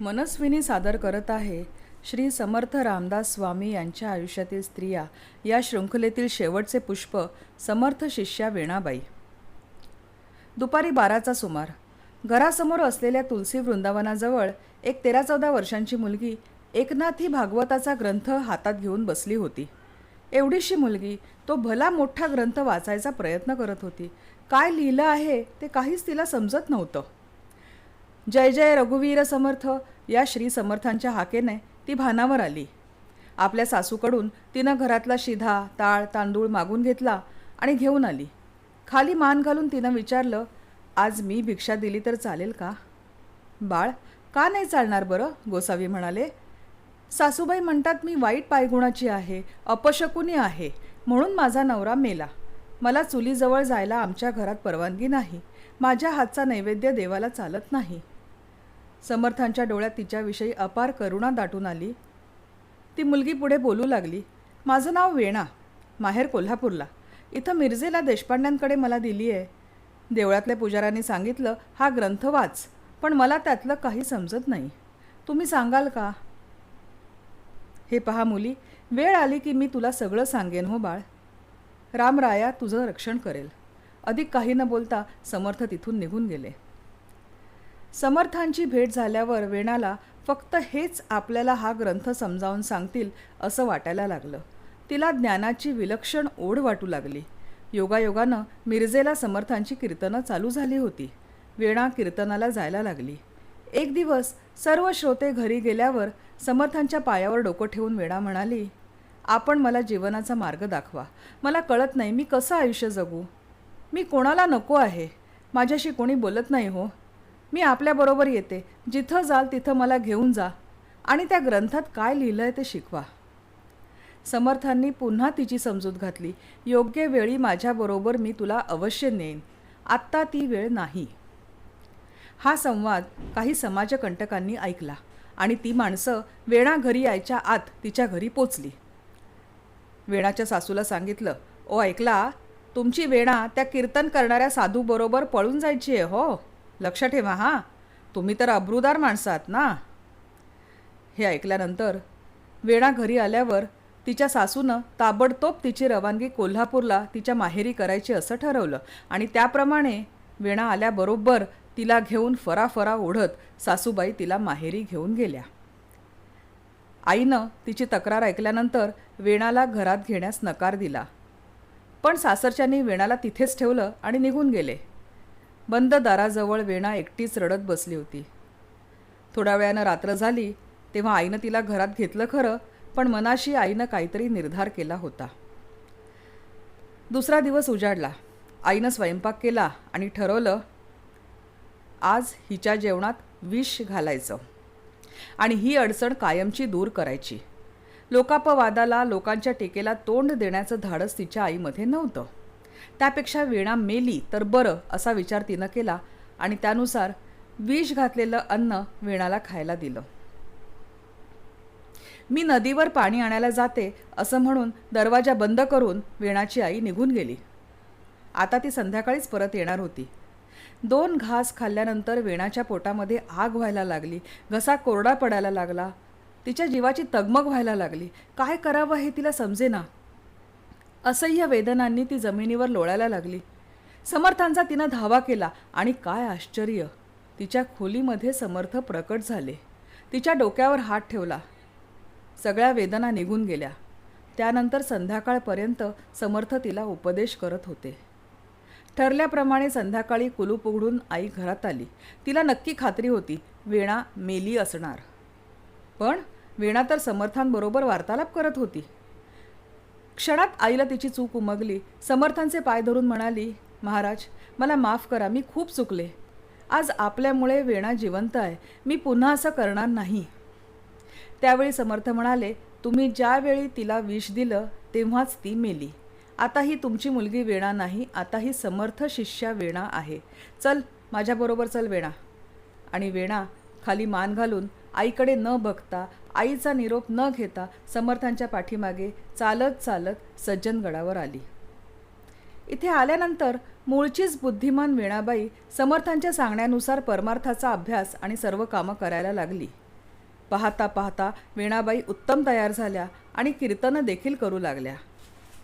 मनस्विनी सादर करत आहे श्री समर्थ रामदास स्वामी यांच्या आयुष्यातील स्त्रिया. या शृंखलेतील शेवटचे पुष्प समर्थ शिष्या वेणाबाई. दुपारी बाराचा सुमार. घरासमोर असलेल्या तुलसी वृंदावनाजवळ एक तेरा चौदा वर्षांची मुलगी एकनाथी भागवताचा ग्रंथ हातात घेऊन बसली होती. एवढीशी मुलगी तो भला मोठा ग्रंथ वाचायचा प्रयत्न करत होती. काय लिहिलं आहे ते काहीच तिला समजत नव्हतं. जय जय रघुवीर समर्थ. या श्री समर्थांच्या हाकेने ती भानावर आली. आपल्या सासूकडून तिनं घरातला शिधा ताळ तांदूळ मागून घेतला आणि घेऊन आली. खाली मान घालून तिनं विचारलं आज मी भिक्षा दिली तर चालेल का? बाळ का नाही चालणार बरं? गोसावी म्हणाले. सासूबाई म्हणतात मी वाईट पायगुणाची आहे अपशकुनी आहे म्हणून माझा नवरा मेला. मला चुलीजवळ जायला आमच्या घरात परवानगी नाही. माझ्या हातचा नैवेद्य देवाला चालत नाही. समर्थांच्या डोळ्यात तिच्याविषयी अपार करुणा दाटून आली. ती मुलगी पुढे बोलू लागली माझं नाव वेणा माहेर कोल्हापूरला. इथं मिरजेला देशपांड्यांकडे मला दिली आहे देवळातल्या पुजाऱ्यांनी सांगितलं हा ग्रंथ वाच पण मला त्यातलं काही समजत नाही. तुम्ही सांगाल का? हे पहा मुली वेळ आली की मी तुला सगळं सांगेन हो बाळ. रामराया तुझं रक्षण करेल. अधिक काही न बोलता समर्थ तिथून निघून गेले. समर्थांची भेट झाल्यावर वेणाला फक्त हेच आपल्याला हा ग्रंथ समजावून सांगतील असं वाटायला लागलं. तिला ज्ञानाची विलक्षण ओढ वाटू लागली. योगायोगानं मिरजेला समर्थांची कीर्तनं चालू झाली होती. वेणा कीर्तनाला जायला लागली. एक दिवस सर्व श्रोते घरी गेल्यावर समर्थांच्या पायावर डोकं ठेवून वेणा म्हणाली आपण मला जीवनाचा मार्ग दाखवा. मला कळत नाही मी कसं आयुष्य जगू? मी कोणाला नको आहे? माझ्याशी कोणी बोलत नाही हो. मी आपल्याबरोबर येते. जिथं जाल तिथं मला घेऊन जा. आणि त्या ग्रंथात काय लिहिलं आहे ते शिकवा. समर्थांनी पुन्हा तिची समजूत घातली. योग्य वेळी माझ्याबरोबर मी तुला अवश्य नेईन. आत्ता ती वेळ नाही. हा संवाद काही समाजकंटकांनी ऐकला. आणि ती माणसं वेणा घरी यायच्या आत तिच्या घरी पोचली. वेणाच्या सासूला सांगितलं ओ ऐकला तुमची वेणा त्या कीर्तन करणाऱ्या साधूबरोबर पळून जायची आहे हो. लक्ष ठेवा हां. तुम्ही तर अब्रुदार माणसं आहात ना. हे ऐकल्यानंतर वेणा घरी आल्यावर तिच्या सासूनं ताबडतोब तिची रवानगी कोल्हापूरला तिच्या माहेरी करायची असं ठरवलं आणि त्याप्रमाणे वेणा आल्याबरोबर तिला घेऊन फराफरा ओढत सासूबाई तिला माहेरी घेऊन गेल्या. आईनं तिची तक्रार ऐकल्यानंतर वेणाला घरात घेण्यास नकार दिला. पण सासरच्यांनी वेणाला तिथेच ठेवलं आणि निघून गेले. बंद दाराजवळ वेणा एकटीच रडत बसली होती. थोड्या वेळानं रात्र झाली तेव्हा आईनं तिला घरात घेतलं खरं पण मनाशी आईनं काहीतरी निर्धार केला होता. दुसरा दिवस उजाडला. आईनं स्वयंपाक केला आणि ठरवलं आज हिच्या जेवणात विष घालायचं. आणि ही अडचण कायमची दूर करायची. लोकापवादाला लोकांच्या टीकेला तोंड देण्याचं धाडस तिच्या आईमध्ये नव्हतं. त्यापेक्षा वेणा मेली तर बरं असा विचार तिनं केला आणि त्यानुसार विष घातलेलं अन्न वेणाला खायला दिलं. मी नदीवर पाणी आणायला जाते असं म्हणून दरवाजा बंद करून वीणाची आई निघून गेली. आता ती संध्याकाळीच परत येणार होती. दोन घास खाल्ल्यानंतर वेणाच्या पोटामध्ये आग व्हायला लागली घसा कोरडा पडायला लागला तिच्या जीवाची तगमग व्हायला लागली. काय करावं हे तिला समजेना. असह्य वेदनांनी ती जमिनीवर लोळायला लागली. समर्थांचा तिनं धावा केला आणि काय आश्चर्य! तिच्या खोलीमध्ये समर्थ प्रकट झाले. तिच्या डोक्यावर हात ठेवला. सगळ्या वेदना निघून गेल्या. त्यानंतर संध्याकाळपर्यंत समर्थ तिला उपदेश करत होते. ठरल्याप्रमाणे संध्याकाळी कुलूप उघडून आई घरात आली. तिला नक्की खात्री होती वेणा मेली असणार. पण वेणा तर समर्थांबरोबर वार्तालाप करत होती. क्षणात आईला तिची चूक उमगली. समर्थांचे पाय धरून म्हणाली महाराज मला माफ करा मी खूप चुकले. आज आपल्यामुळे वेणा जिवंत आहे. मी पुन्हा असं करणार नाही. त्यावेळी समर्थ म्हणाले तुम्ही ज्यावेळी तिला विष दिलं तेव्हाच ती मेली. आता ही तुमची मुलगी वेणा नाही आता ही समर्थ शिष्या वेणा आहे. चल माझ्याबरोबर चल वेणा. आणि वेणा खाली मान घालून आईकडे न बघता आईचा निरोप न घेता समर्थांच्या पाठीमागे चालत चालत सज्जनगडावर आली. इथे आल्यानंतर मूळचीच बुद्धिमान वीणाबाई समर्थांच्या सांगण्यानुसार परमार्थाचा अभ्यास आणि सर्व कामं करायला लागली. पाहता पाहता वीणाबाई उत्तम तयार झाल्या आणि कीर्तनं देखील करू लागल्या.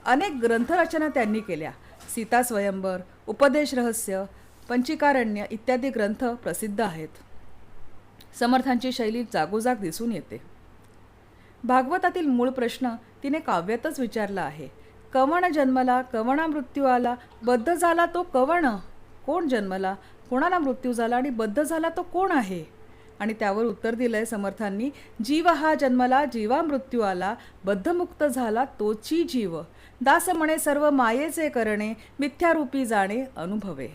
अनेक ग्रंथरचना त्यांनी केल्या. सीता स्वयंवर उपदेश रहस्य पंचिकारण्य इत्यादी ग्रंथ प्रसिद्ध आहेत. समर्थांची शैली जागोजाग दिसून येते. भागवतातील मूळ प्रश्न तिने काव्यातच विचारला आहे. कवण जन्मला कवणा मृत्यू आला बद्ध झाला तो कवण? कोण जन्मला? कोणाला मृत्यू झाला आणि बद्ध झाला तो कोण आहे? आणि त्यावर उत्तर दिलंय समर्थांनी जीव हा जन्मला जीवा मृत्यू आला बद्धमुक्त झाला तोची जीव. दास म्हणे सर्व मायेचे करणे मिथ्यारूपी जाणे अनुभवे.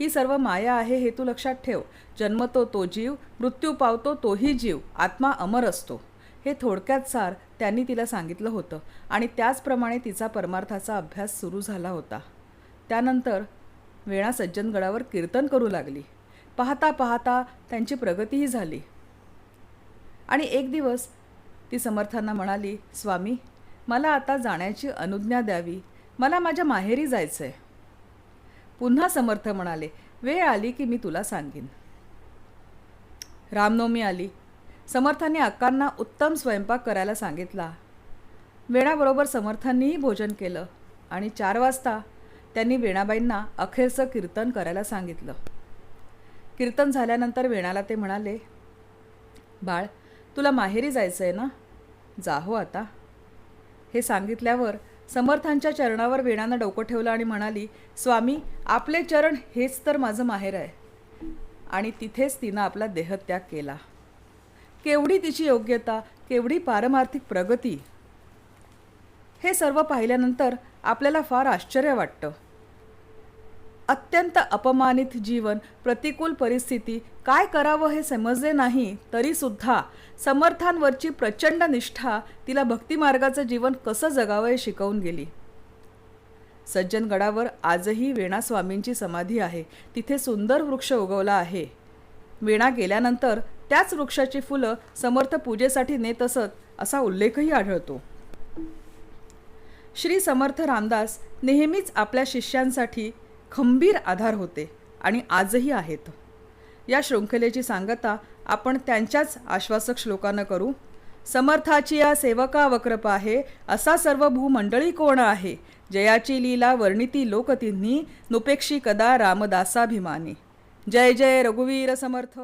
ही सर्व माया आहे हे तू लक्षात ठेव. जन्मतो तो जीव मृत्यू पावतो तोही जीव. आत्मा अमर असतो. हे थोडक्यात सार त्यांनी तिला सांगितलं होतं आणि त्याचप्रमाणे तिचा परमार्थाचा अभ्यास सुरू झाला होता. त्यानंतर वेणा सज्जनगडावर कीर्तन करू लागली. पाहता पाहता त्यांची प्रगतीही झाली. आणि एक दिवस ती समर्थांना म्हणाली स्वामी मला आता जाण्याची अनुज्ञा द्यावी. मला माझ्या माहेरी जायचं आहे पुन्हा समर्थ म्हणाले वेळ आली की मी तुला सांगेन. रामनवमी आली. समर्थांनी अक्कांना उत्तम स्वयंपाक करायला सांगितला. वेणाबरोबर समर्थांनीही भोजन केलं आणि चार वाजता त्यांनी वेणाबाईंना अखेरचं कीर्तन करायला सांगितलं. कीर्तन झाल्यानंतर वेणाला ते म्हणाले बाळ तुला माहेरी जायचं आहे ना? जा हो आता. हे सांगितल्यावर समर्थांच्या चरणावर वेणानं डोकं ठेवलं आणि म्हणाली स्वामी आपले चरण हेच तर माझं माहेर आहे. आणि तिथेच तिनं आपला देहत्याग केला. केवढी तिची योग्यता केवढी पारमार्थिक प्रगती? हे सर्व पाहिल्यानंतर आपल्याला फार आश्चर्य वाटतं. अत्यंत अपमानित जीवन प्रतिकूल परिस्थिती काय करावं हे समजले नाही तरीसुद्धा समर्थांवरची प्रचंड निष्ठा तिला भक्तिमार्गाचं जीवन कसं जगावं हे शिकवून गेली. सज्जनगडावर आजही वेणा स्वामींची समाधी आहे. तिथे सुंदर वृक्ष उगवला आहे. वेणा गेल्यानंतर त्याच वृक्षाची फुलं समर्थ पूजेसाठी नेत असत असा उल्लेखही आढळतो. श्री समर्थ रामदास नेहमीच आपल्या शिष्यांसाठी खंबीर आधार होते आणि आजही आहेत. या शृंखलेची सांगता आपण त्यांच्याच आश्वासक श्लोकानं करू. समर्थाची या सेवका वक्रप आहे असा सर्व भूमंडळी कोण आहे? जयाची लीला वर्णिती लोकतिन्ही नुपेक्षी कदा रामदासाभिमानी. जय जय रघुवीर समर्थ.